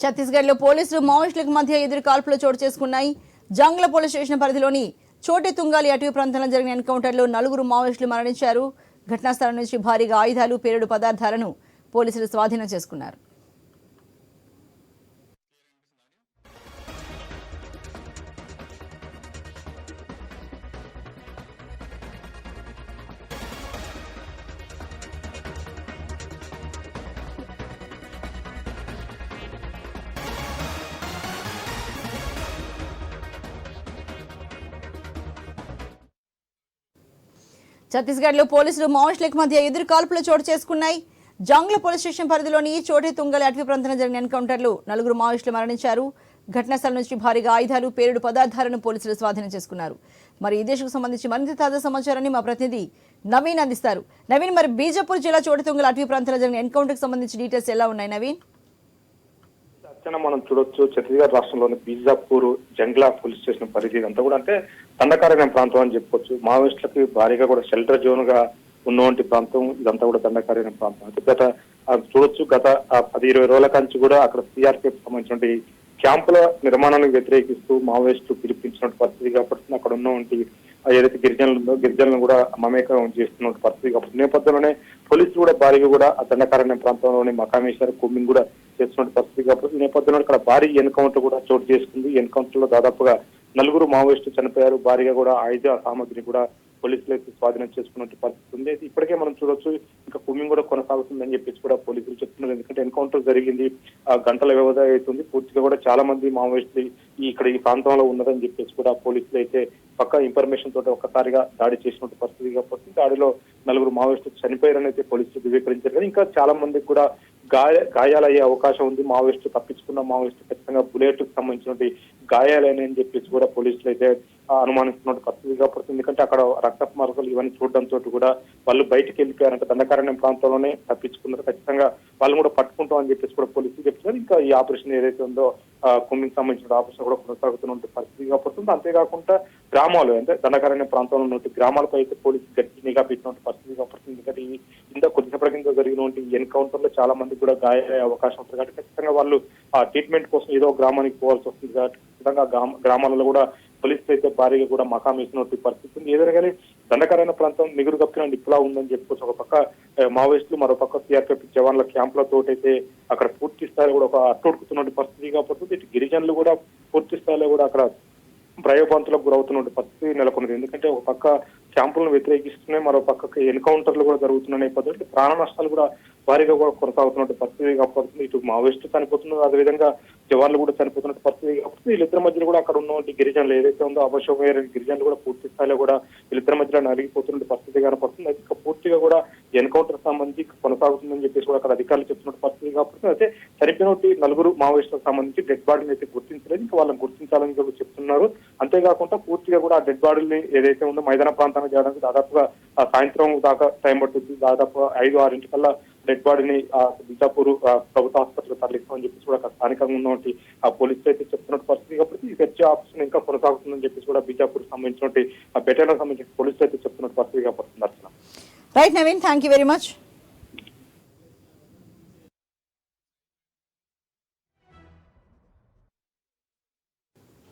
ఛత్తీస్గఢ్లో పోలీసులు మావోయిస్టులకు మధ్య ఎదురు కాల్పులు చోటు చేసుకున్నాయి. జంగ్ల పోలీస్ స్టేషన్ పరిధిలోని చోటి తుంగాలి అటవీ ప్రాంతంలో జరిగిన ఎన్కౌంటర్లో నలుగురు మావోయిస్టులు మరణించారు. ఘటనాస్థలం నుంచి భారీగా ఆయుధాలు పేలుడు పదార్థాలను పోలీసులు స్వాధీనం చేసుకున్నారు. ఛత్తీస్గఢ్లో పోలీసులు మావోయిస్టులకు మధ్య ఎదురు కాల్పులు చోటు చేసుకున్నాయి. జాంగ్ల పోలీస్ స్టేషన్ పరిధిలోని చోటి తుంగలి అటవీ ప్రాంతంలో జరిగిన ఎన్కౌంటర్లు నలుగురు మావోయిస్టులు మరణించారు. ఘటనా స్థలం నుంచి భారీగా ఆయుధాలు పేరుడు పదార్థాలను పోలీసులు స్వాధీనం చేసుకున్నారు. మరి ఈ దేశకు సంబంధించి మరింత తాజా సమాచారాన్ని మా ప్రతినిధి నవీన్ అందిస్తారు. నవీన్ మరి బీజాపూర్ జిల్లా చోటి తుంగల అటవీ ప్రాంతంలో జరిగిన ఎన్కౌంటర్కి సంబంధించి డీటెయిల్స్ ఎలా ఉన్నాయి నవీన్? అర్చన మనం చూడొచ్చు. ఛత్తీస్గఢ్ రాష్ట్రంలోని బీజాపూర్ జంగ్లా పోలీస్ స్టేషన్ పరిధి ఇదంతా కూడా అంటే దండకారణ్యం ప్రాంతం అని చెప్పుకోవచ్చు మావోయిస్టులకి భారీగా కూడా షెల్టర్ జోన్గా ఉన్నటువంటి ప్రాంతం ఇదంతా కూడా దండకారణ్యం ప్రాంతం. అంటే గత చూడొచ్చు గత పది ఇరవై రోజుల కంచి కూడా అక్కడ సిఆర్పిఎఫ్ సంబంధించినటువంటి క్యాంపుల నిర్మాణానికి వ్యతిరేకిస్తూ మావోయిస్టులు పిలిపించిన పరిస్థితి కాబట్టి అక్కడ ఉన్నటువంటి ఏదైతే గిరిజనులు ఉందో గిరిజనులను కూడా మమేకం చేస్తున్న పరిస్థితి. కాబట్టి నేపథ్యంలోనే పోలీసులు కూడా భారీగా కూడా ఆ దండకారణ్యం ప్రాంతంలోని మకామేశ్వర కుమ్మింగ్ కూడా చేస్తున్న పరిస్థితి. కాబట్టి ఈ నేపథ్యంలో ఇక్కడ భారీ ఎన్కౌంటర్ కూడా చోటు చేసుకుంది. ఎన్కౌంటర్లో దాదాపుగా నలుగురు మావోయిస్టులు చనిపోయారు. భారీగా కూడా ఆయుధ సామాగ్రి కూడా పోలీసులు అయితే స్వాధీనం చేసుకున్నట్టు పరిస్థితి ఉంది. అయితే ఇప్పటికే మనం చూడొచ్చు ఇంకా కుమ్మింగ్ కూడా కొనసాగుతుందని చెప్పేసి కూడా పోలీసులు చెప్తున్నారు. ఎందుకంటే ఎన్కౌంటర్ జరిగింది ఆ గంటల వ్యవధి అవుతుంది. పూర్తిగా కూడా చాలా మంది మావోయిస్టులు ఇక్కడ ఈ ప్రాంతంలో ఉన్నదని చెప్పేసి కూడా పోలీసులు అయితే పక్క ఇన్ఫర్మేషన్ తోటి ఒక్కసారిగా దాడి చేసినట్టు పరిస్థితి కాబట్టి దాడిలో నలుగురు మావోయిస్టులు చనిపోయారని అయితే పోలీసులు ధృవీకరించారు కానీ ఇంకా చాలా మందికి కూడా గాయ గాయాలయ్యే అవకాశం ఉంది. మావోయిస్టు తప్పించుకున్న మావోయిస్టు ఖచ్చితంగా బుల్లెట్కు సంబంధించినటువంటి గాయాలని అని చెప్పేసి కూడా పోలీసులు అయితే అనుమానిస్తున్నట్టు పరిస్థితి కాబట్టి ఎందుకంటే అక్కడ రక్తపు మరకలు ఇవన్నీ చూడడంతో కూడా వాళ్ళు బయటకు వెళ్ళిపోయారంటే. దండకారణ్యం ప్రాంతంలోనే తప్పించుకున్నారు. ఖచ్చితంగా వాళ్ళు కూడా పట్టుకుంటాం అని చెప్పేసి కూడా పోలీసులు చెప్తున్నారు. ఇంకా ఈ ఆపరేషన్ ఏదైతే ఉందో కుమ్మికి సంబంధించిన ఆపరేషన్ కూడా కొనసాగుతున్న పరిస్థితి కాబట్టి అంతేకాకుండా గ్రామాలు అంటే దండకారణ్య ప్రాంతంలో ఉన్నటువంటి గ్రామాలపై అయితే పోలీసులు గట్టి నిఘా పెట్టినటువంటి పరిస్థితి కాబట్టి ఎందుకంటే ఈ ఇంత కొద్దిసేపటి కింద జరిగినటువంటి ఎన్కౌంటర్లో చాలా మంది కూడా గాయాలయ్యే అవకాశం ఉంటుంది. కాబట్టి ఖచ్చితంగా వాళ్ళు ఆ ట్రీట్మెంట్ కోసం ఏదో గ్రామానికి పోవాల్సి వస్తుంది. కాబట్టి ఖచ్చితంగా గ్రామాలలో కూడా పోలీసులు అయితే భారీగా కూడా మకాం వేసినటువంటి పరిస్థితి ఉంది. ఏదైనా కానీ దండకారైన ప్రాంతం నిగురు కప్పిన నిప్పులా ఉందని చెప్పుకోవచ్చు ఒక పక్క మావోయిస్టులు మరో పక్క సిఆర్పిఎఫ్ జవాన్ల క్యాంపులతో అయితే అక్కడ పూర్తి స్థాయిలో కూడా ఒక అట్టొడుకుతున్న పరిస్థితి కాబట్టి ఇటు గిరిజనులు కూడా పూర్తి స్థాయిలో కూడా అక్కడ భయభ్రాంతులకు గురవుతున్న పరిస్థితి నెలకొన్నది. ఎందుకంటే ఒక పక్క క్యాంపులను వ్యతిరేకిస్తున్నాయి మరో పక్కకి ఎన్కౌంటర్లు కూడా జరుగుతున్న నేపథ్యంలో ప్రాణ నష్టాలు కూడా భారీగా కూడా కొనసాగుతున్నట్టు పరిస్థితి కాబట్టి ఇటు మావోయిస్టు చనిపోతున్నారు. అదేవిధంగా జవాన్లు కూడా చనిపోతున్న పరిస్థితి కాబట్టి వీళ్ళిద్దరి మధ్యలో కూడా అక్కడ ఉన్నటువంటి గిరిజనులు ఏదైతే ఉందో అవశోభమైన గిరిజనులు కూడా పూర్తి స్థాయిలో కూడా వీళ్ళిద్దరి మధ్యలో నలిగిపోతున్న పరిస్థితి కనపడుతుంది అది పూర్తిగా కూడా ఎన్కౌంటర్ సంబంధించి కొనసాగుతుందని చెప్పేసి కూడా అక్కడ అధికారులు చెప్తున్న పరిస్థితి కాబట్టి అయితే చనిపోయినటువంటి నలుగురు మావోయిస్టులకు సంబంధించి డెడ్ బాడీని అయితే గుర్తించలేదు. ఇంకా వాళ్ళని గుర్తించాలని కూడా చెప్తున్నారు. అంతేకాకుండా పూర్తిగా కూడా ఆ డెడ్ బాడీని ఏదైతే ఉందో మైదాన ప్రాంతానికి చేయడానికి దాదాపుగా సాయంత్రం దాకా టైం పడుతుంది దాదాపు ఐదు ఆరింటికల్లా డెడ్ బాడీని బీజాపూర్ బిజాపూర్ ప్రభుత్వ ఆసుపత్రికి తరలిస్తామని చెప్పేసి కూడా స్థానికంగా ఉన్నటువంటి ఆ పోలీసులు అయితే చెప్తున్న పరిస్థితి. కాబట్టి ఈ చర్చ ఆపరేషన్ ఇంకా కొనసాగుతుందని చెప్పేసి కూడా బిజాపూర్ సంబంధించినటువంటి బెటర్ సంబంధించిన పోలీసులు అయితే చెప్తున్న పరిస్థితి కాబట్టి దర్శనం right Naveen thank you very much